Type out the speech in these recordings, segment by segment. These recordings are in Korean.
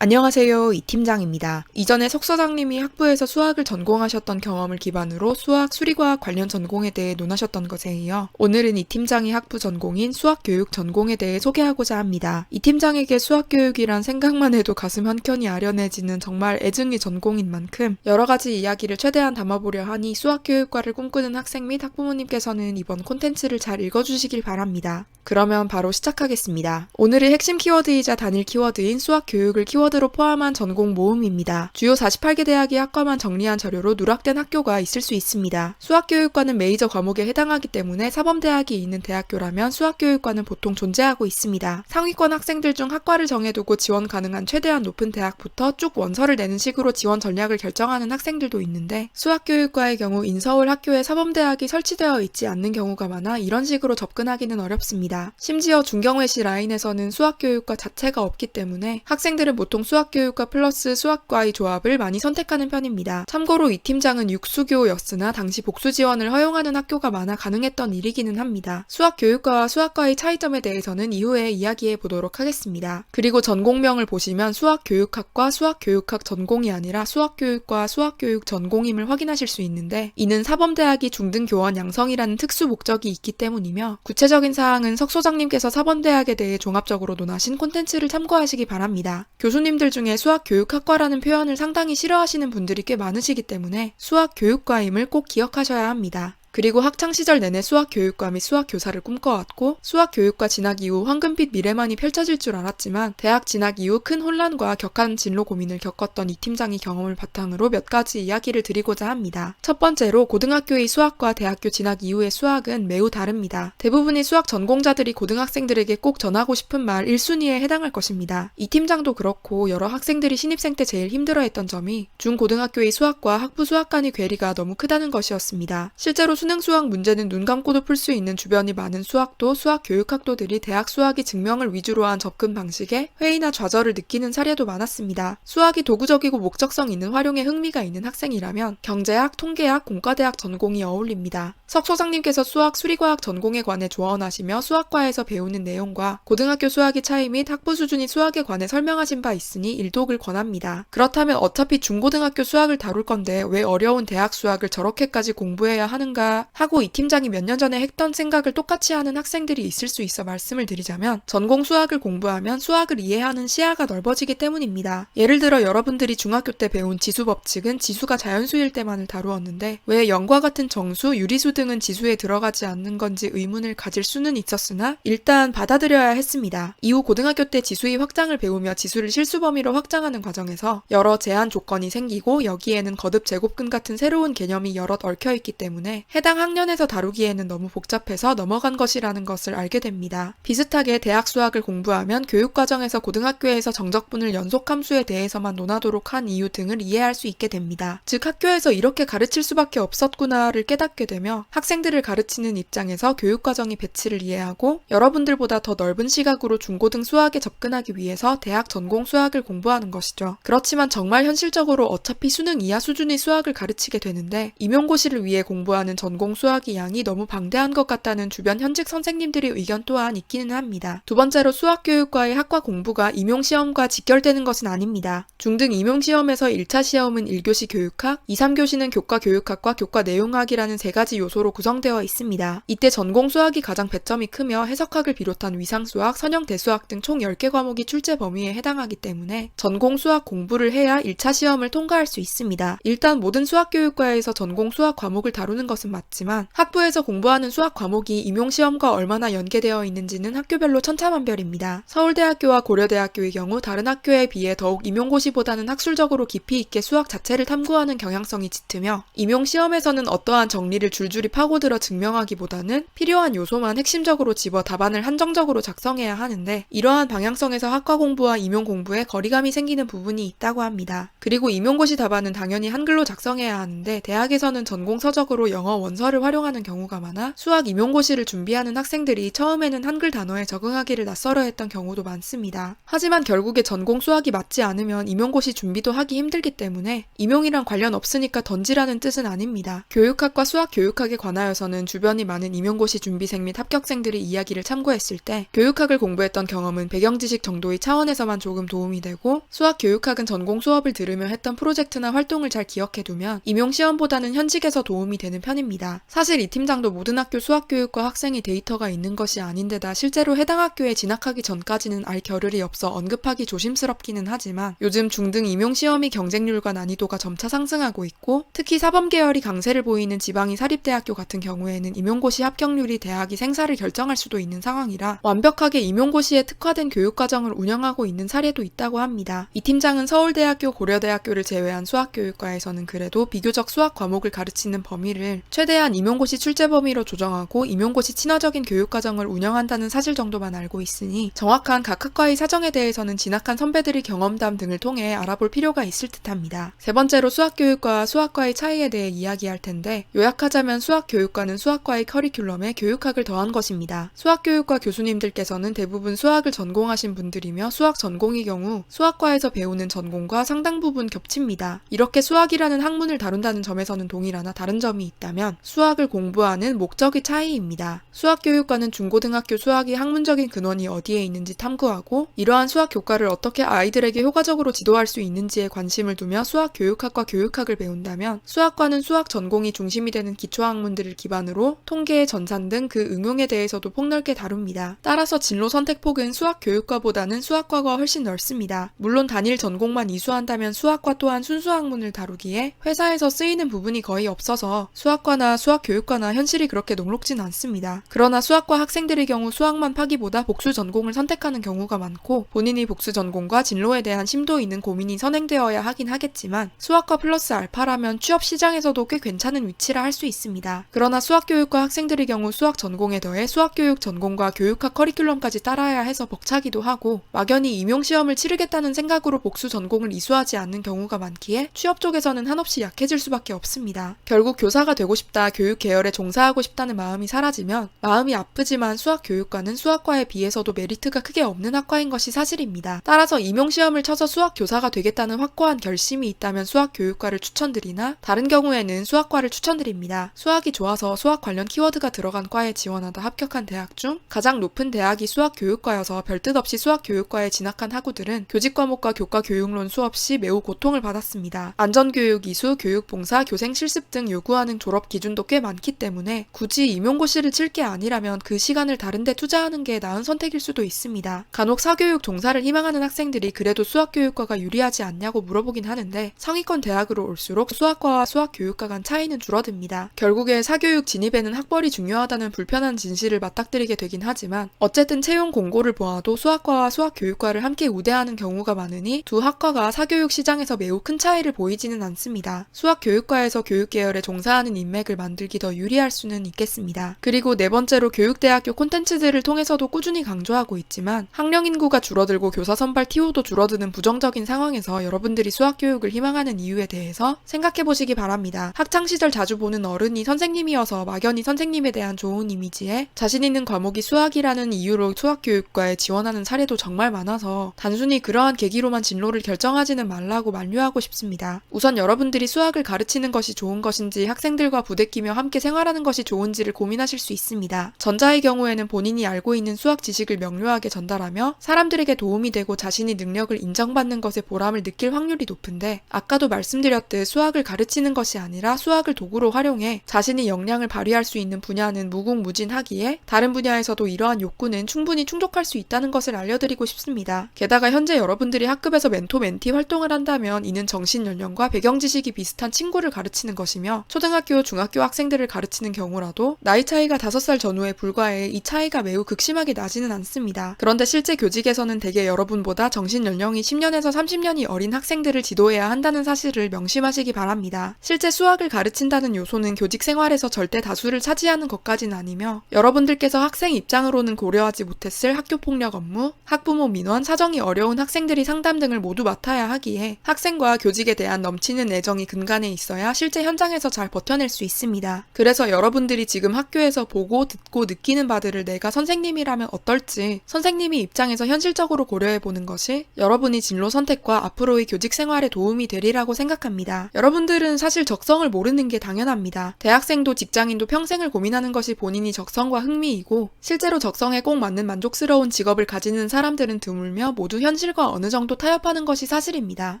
안녕하세요. 이 팀장입니다. 이전에 석서장님이 학부에서 수학을 전공하셨던 경험을 기반으로 수학, 수리과학 관련 전공에 대해 논하셨던 것에 이어 오늘은 이 팀장이 학부 전공인 수학교육 전공에 대해 소개하고자 합니다. 이 팀장에게 수학교육이란 생각만 해도 가슴 한켠이 아련해지는 정말 애증의 전공인 만큼 여러 가지 이야기를 최대한 담아보려 하니 수학교육과를 꿈꾸는 학생 및 학부모님께서는 이번 콘텐츠를 잘 읽어주시길 바랍니다. 그러면 바로 시작하겠습니다. 오늘의 핵심 키워드이자 단일 키워드인 수학 교육을 키워 드로 포함한 전공 모음입니다. 주요 48개 대학이 학과만 정리한 자료로 누락된 학교가 있을 수 있습니다. 수학 교육과는 메이저 과목에 해당하기 때문에 사범대학이 있는 대학교라면 수학 교육과는 보통 존재하고 있습니다. 상위권 학생들 중 학과를 정해두고 지원 가능한 최대한 높은 대학부터 쭉 원서를 내는 식으로 지원 전략을 결정하는 학생들도 있는데 수학 교육과의 경우 인서울 학교에 사범대학이 설치되어 있지 않는 경우가 많아 이런 식으로 접근하기는 어렵습니다. 심지어 중경외시 라인에서는 수학교육과 자체가 없기 때문에 학생들은 보통 수학교육과 플러스 수학과의 조합을 많이 선택하는 편입니다. 참고로 이 팀장은 육수교였으나 당시 복수 지원을 허용하는 학교가 많아 가능했던 일이기는 합니다. 수학교육과와 수학과의 차이점에 대해서는 이후에 이야기해 보도록 하겠습니다. 그리고 전공명을 보시면 수학교육학과 수학교육학 전공이 아니라 수학교육과 수학교육 전공임을 확인하실 수 있는데 이는 사범대학이 중등교원 양성이라는 특수 목적이 있기 때문이며 구체적인 사항은 석 소장님께서 사범대학에 대해 종합적으로 논하신 콘텐츠를 참고하시기 바랍니다. 교수님 들 중에 수학교육학과라는 표현을 상당히 싫어하시는 분들이 꽤 많으시기 때문에 수학교육과임을 꼭 기억하셔야 합니다. 그리고 학창시절 내내 수학교육과 및 수학교사를 꿈꿔왔고 수학교육과 진학 이후 황금빛 미래만이 펼쳐질 줄 알았지만 대학 진학 이후 큰 혼란과 격한 진로 고민을 겪었던 이 팀장이 경험을 바탕으로 몇 가지 이야기를 드리고자 합니다. 첫 번째로 고등학교의 수학과 대학교 진학 이후의 수학은 매우 다릅니다. 대부분의 수학 전공자들이 고등학생들에게 꼭 전하고 싶은 말 1순위에 해당할 것입니다. 이 팀장도 그렇고 여러 학생들이 신입생 때 제일 힘들어했던 점이 중고등학교의 수학과 학부 수학 간의 괴리가 너무 크다는 것이었습니다. 실제로 수능 수학 문제는 눈 감고도 풀 수 있는 주변이 많은 수학도 수학 교육학도들이 대학 수학이 증명을 위주로 한 접근 방식에 회의나 좌절을 느끼는 사례도 많았습니다. 수학이 도구적이고 목적성 있는 활용에 흥미가 있는 학생이라면 경제학, 통계학, 공과대학 전공이 어울립니다. 석 소장님께서 수학, 수리과학 전공에 관해 조언하시며 수학과에서 배우는 내용과 고등학교 수학의 차이 및 학부 수준이 수학에 관해 설명하신 바 있으니 일독을 권합니다. 그렇다면 어차피 중고등학교 수학을 다룰 건데 왜 어려운 대학 수학을 저렇게까지 공부해야 하는가 하고 이 팀장이 몇 년 전에 했던 생각을 똑같이 하는 학생들이 있을 수 있어 말씀을 드리자면 전공 수학을 공부하면 수학을 이해하는 시야가 넓어지기 때문입니다. 예를 들어 여러분들이 중학교 때 배운 지수 법칙은 지수가 자연수일 때만을 다루었는데 왜 0과 같은 정수, 유리수 등은 지수에 들어가지 않는 건지 의문을 가질 수는 있었으나 일단 받아들여야 했습니다. 이후 고등학교 때 지수의 확장을 배우며 지수를 실수 범위로 확장하는 과정에서 여러 제한 조건이 생기고 여기에는 거듭 제곱근 같은 새로운 개념이 여럿 얽혀 있기 때문에 해당 학년에서 다루기에는 너무 복잡해서 넘어간 것이라는 것을 알게 됩니다. 비슷하게 대학 수학을 공부하면 교육과정에서 고등학교에서 정적분을 연속 함수에 대해서만 논하도록 한 이유 등을 이해할 수 있게 됩니다. 즉 학교에서 이렇게 가르칠 수밖에 없었구나를 깨닫게 되며 학생들을 가르치는 입장에서 교육과정의 배치를 이해하고 여러분들보다 더 넓은 시각으로 중고등 수학에 접근하기 위해서 대학 전공 수학을 공부하는 것이죠. 그렇지만 정말 현실적으로 어차피 수능 이하 수준의 수학을 가르치게 되는데 임용고시를 위해 공부하는 전공 수학의 양이 너무 방대한 것 같다는 주변 현직 선생님들의 의견 또한 있기는 합니다. 두 번째로 수학 교육과의 학과 공부가 임용 시험과 직결되는 것은 아닙니다. 중등 임용 시험에서 1차 시험은 1교시 교육학, 2, 3교시는 교과 교육학과 교과 내용학이라는 세 가지 요소로 구성되어 있습니다. 이때 전공 수학이 가장 배점이 크며 해석학을 비롯한 위상수학, 선형 대수학 등 총 10개 과목이 출제 범위에 해당하기 때문에 전공 수학 공부를 해야 1차 시험을 통과할 수 있습니다. 일단 모든 수학 교육과에서 전공 수학 과목을 다루는 것은 맞지만 학부에서 공부하는 수학 과목이 임용시험과 얼마나 연계되어 있는지는 학교별로 천차만별입니다. 서울대학교와 고려대학교의 경우 다른 학교에 비해 더욱 임용고시보다는 학술적으로 깊이 있게 수학 자체를 탐구하는 경향성이 짙으며 임용시험에서는 어떠한 정리를 줄줄이 파고들어 증명하기보다는 필요한 요소만 핵심적으로 집어 답안을 한정적으로 작성해야 하는데 이러한 방향성에서 학과 공부와 임용 공부에 거리감이 생기는 부분이 있다고 합니다. 그리고 임용고시 답안은 당연히 한글로 작성해야 하는데 대학에서는 전공 서적으로 영어 원 서를 활용하는 경우가 많아 수학 임용고시를 준비하는 학생들이 처음에는 한글 단어에 적응하기를 낯설어 했던 경우도 많습니다. 하지만 결국에 전공 수학이 맞지 않으면 임용고시 준비도 하기 힘들기 때문에 임용이랑 관련 없으니까 던지라는 뜻은 아닙니다. 교육학과 수학 교육학에 관하여서는 주변이 많은 임용고시 준비생 및 합격생들의 이야기를 참고했을 때 교육학을 공부했던 경험은 배경 지식 정도의 차원에서만 조금 도움이 되고 수학 교육학은 전공 수업을 들으며 했던 프로젝트나 활동을 잘 기억해 두면 임용 시험보다는 현직에서 도움이 되는 편입니다. 사실 이 팀장도 모든 학교 수학 교육과 학생의 데이터가 있는 것이 아닌데다 실제로 해당 학교에 진학하기 전까지는 알 겨를이 없어 언급하기 조심스럽기는 하지만 요즘 중등 임용 시험이 경쟁률과 난이도가 점차 상승하고 있고 특히 사범 계열이 강세를 보이는 지방의 사립대학교 같은 경우에는 임용고시 합격률이 대학이 생사를 결정할 수도 있는 상황이라 완벽하게 임용고시에 특화된 교육과정을 운영하고 있는 사례도 있다고 합니다. 이 팀장은 서울대학교, 고려대학교를 제외한 수학교육과에서는 그래도 비교적 수학 과목을 가르치는 범위를 최대 한 임용고시 출제 범위로 조정하고 임용고시 친화적인 교육과정을 운영한다는 사실 정도만 알고 있으니 정확한 각 학과의 사정에 대해서는 진학한 선배들의 경험담 등을 통해 알아볼 필요가 있을 듯합니다. 세 번째로 수학교육과 수학과의 차이에 대해 이야기할 텐데 요약하자면 수학교육과는 수학과의 커리큘럼에 교육학을 더한 것입니다. 수학교육과 교수님들께서는 대부분 수학을 전공하신 분들이며 수학 전공의 경우 수학과에서 배우는 전공과 상당 부분 겹칩니다. 이렇게 수학이라는 학문을 다룬다는 점에서는 동일하나 다른 점이 있다면 수학을 공부하는 목적의 차이입니다. 수학 교육과는 중고등학교 수학의 학문적인 근원이 어디에 있는지 탐구하고 이러한 수학 교과를 어떻게 아이들에게 효과적으로 지도할 수 있는지에 관심을 두며 수학 교육학과 교육학을 배운다면 수학과는 수학 전공이 중심이 되는 기초 학문들을 기반으로 통계, 전산 등 그 응용에 대해서도 폭넓게 다룹니다. 따라서 진로 선택 폭은 수학 교육과보다는 수학과가 훨씬 넓습니다. 물론 단일 전공만 이수한다면 수학과 또한 순수 학문을 다루기에 회사에서 쓰이는 부분이 거의 없어서 수학과 나 수학 교육과나 현실이 그렇게 녹록진 않습니다. 그러나 수학과 학생들의 경우 수학만 파기보다 복수 전공을 선택하는 경우가 많고 본인이 복수 전공과 진로에 대한 심도 있는 고민이 선행되어야 하긴 하겠지만 수학과 플러스 알파라면 취업 시장에서도 꽤 괜찮은 위치라 할 수 있습니다. 그러나 수학 교육과 학생들의 경우 수학 전공에 더해 수학 교육 전공과 교육학 커리큘럼까지 따라야 해서 벅차기도 하고 막연히 임용 시험을 치르겠다는 생각으로 복수 전공을 이수하지 않는 경우가 많기에 취업 쪽에서는 한없이 약해질 수밖에 없습니다. 결국 교사가 되고 싶 다, 교육 계열에 종사하고 싶다는 마음이 사라지면 마음이 아프지만 수학 교육과는 수학과에 비해서도 메리트가 크게 없는 학과인 것이 사실입니다. 따라서 임용시험을 쳐서 수학 교사가 되겠다는 확고한 결심이 있다면 수학 교육과를 추천드리나 다른 경우에는 수학과를 추천드립니다. 수학이 좋아서 수학 관련 키워드가 들어간 과에 지원하다 합격한 대학 중 가장 높은 대학이 수학 교육과여서 별뜻 없이 수학 교육과에 진학한 학우들은 교직 과목과 교과 교육론 수업 시 매우 고통을 받았습니다. 안전교육 이수, 교육봉사, 교생 실습 등 요구하는 졸업 기 준도 꽤 많기 때문에 굳이 임용고시를 칠 게 아니라면 그 시간을 다른데 투자하는 게 나은 선택일 수도 있습니다. 간혹 사교육 종사를 희망하는 학생들이 그래도 수학교육과가 유리하지 않냐고 물어보긴 하는데 상위권 대학으로 올수록 수학과와 수학교육과 간 차이는 줄어듭니다. 결국에 사교육 진입에는 학벌이 중요하다는 불편한 진실을 맞닥뜨리게 되긴 하지만 어쨌든 채용 공고를 보아도 수학과와 수학교육과를 함께 우대하는 경우가 많으니 두 학과가 사교육 시장에서 매우 큰 차이를 보이지는 않습니다. 수학교육과에서 교육계열에 종사하는 인맥 을 만들기 더 유리할 수는 있겠습니다. 그리고 네 번째로 교육대학교 콘텐츠들을 통해서도 꾸준히 강조하고 있지만 학령 인구가 줄어들고 교사 선발 TO도 줄어드는 부정적인 상황에서 여러분들이 수학 교육을 희망하는 이유에 대해서 생각해 보시기 바랍니다. 학창 시절 자주 보는 어른이 선생님이어서 막연히 선생님에 대한 좋은 이미지에 자신 있는 과목이 수학이라는 이유로 수학 교육과에 지원하는 사례도 정말 많아서 단순히 그러한 계기로만 진로를 결정하지는 말라고 만류하고 싶습니다. 우선 여러분들이 수학을 가르치는 것이 좋은 것인지 학생들과 부 대끼며 함께 생활하는 것이 좋은지를 고민하실 수 있습니다. 전자의 경우에는 본인이 알고 있는 수학 지식을 명료하게 전달하며 사람들에게 도움이 되고 자신이 능력을 인정받는 것에 보람을 느낄 확률이 높은데 아까도 말씀드렸듯 수학을 가르치는 것이 아니라 수학을 도구로 활용해 자신이 역량을 발휘할 수 있는 분야는 무궁무진하기에 다른 분야에서도 이러한 욕구는 충분히 충족할 수 있다는 것을 알려드리고 싶습니다. 게다가 현재 여러분들이 학급에서 멘토 멘티 활동을 한다면 이는 정신 연령과 배경 지식이 비슷한 친구를 가르치는 것이며 초등학교, 중학교 학생들을 가르치는 경우라도 나이 차이가 5살 전후에 불과해 이 차이가 매우 극심하게 나지는 않습니다. 그런데 실제 교직에서는 대개 여러분보다 정신 연령이 10년에서 30년이 어린 학생들을 지도해야 한다는 사실을 명심하시기 바랍니다. 실제 수학을 가르친다는 요소는 교직 생활에서 절대 다수를 차지하는 것까진 아니며 여러분들께서 학생 입장으로는 고려하지 못했을 학교 폭력 업무, 학부모 민원, 사정이 어려운 학생들이 상담 등을 모두 맡아야 하기에 학생과 교직에 대한 넘치는 애정이 근간에 있어야 실제 현장에서 잘 버텨낼 수 있습니다. 있습니다. 그래서 여러분들이 지금 학교에서 보고 듣고 느끼는 바들을 내가 선생님이라면 어떨지 선생님이 입장에서 현실적으로 고려해 보는 것이 여러분이 진로 선택과 앞으로의 교직 생활에 도움이 되리라고 생각합니다. 여러분들은 사실 적성을 모르는 게 당연합니다. 대학생도 직장인도 평생을 고민하는 것이 본인이 적성과 흥미이고 실제로 적성에 꼭 맞는 만족스러운 직업을 가지는 사람들은 드물며 모두 현실과 어느 정도 타협하는 것이 사실입니다.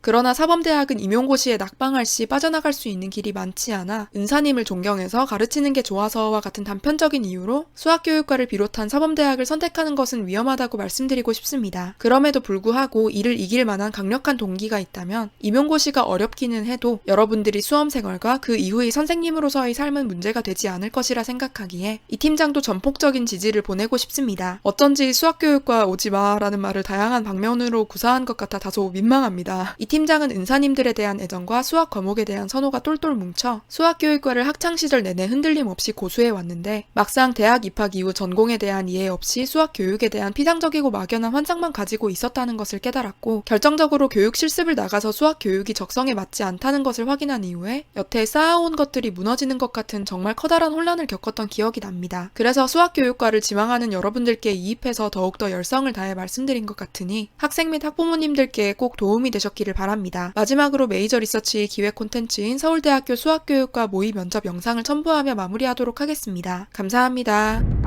그러나 사범대학은 임용고시에 낙방할 시 빠져나갈 수 있는 길이 많지 않아 은사님을 존경해서 가르치는 게 좋아서와 같은 단편적인 이유로 수학교육과를 비롯한 사범대학을 선택하는 것은 위험하다고 말씀드리고 싶습니다. 그럼에도 불구하고 이를 이길 만한 강력한 동기가 있다면 임용고시가 어렵기는 해도 여러분들이 수험 생활과 그 이후의 선생님으로서의 삶은 문제가 되지 않을 것이라 생각하기에 이 팀장도 전폭적인 지지를 보내고 싶습니다. 어쩐지 수학교육과 오지 마라는 말을 다양한 방면으로 구사한 것 같아 다소 민망합니다. 이 팀장은 은사님들에 대한 애정과 수학 과목에 대한 선호가 똘똘 뭉쳐 수학교육과를 학창시절 내내 흔들림 없이 고수해 왔는데 막상 대학 입학 이후 전공에 대한 이해 없이 수학 교육에 대한 피상적이고 막연한 환상만 가지고 있었다는 것을 깨달았고 결정적으로 교육 실습을 나가서 수학 교육이 적성에 맞지 않다는 것을 확인한 이후에 여태 쌓아온 것들이 무너지는 것 같은 정말 커다란 혼란을 겪었던 기억이 납니다. 그래서 수학 교육과를 지망하는 여러분들께 이입해서 더욱더 열성을 다해 말씀드린 것 같으니 학생 및 학부모님들께 꼭 도움이 되셨기를 바랍니다. 마지막으로 메이저 리서치 기획 콘텐츠인 서울대학교 수학교육과 모의 면접 영상을 첨부하며 마무리하도록 하겠습니다. 감사합니다.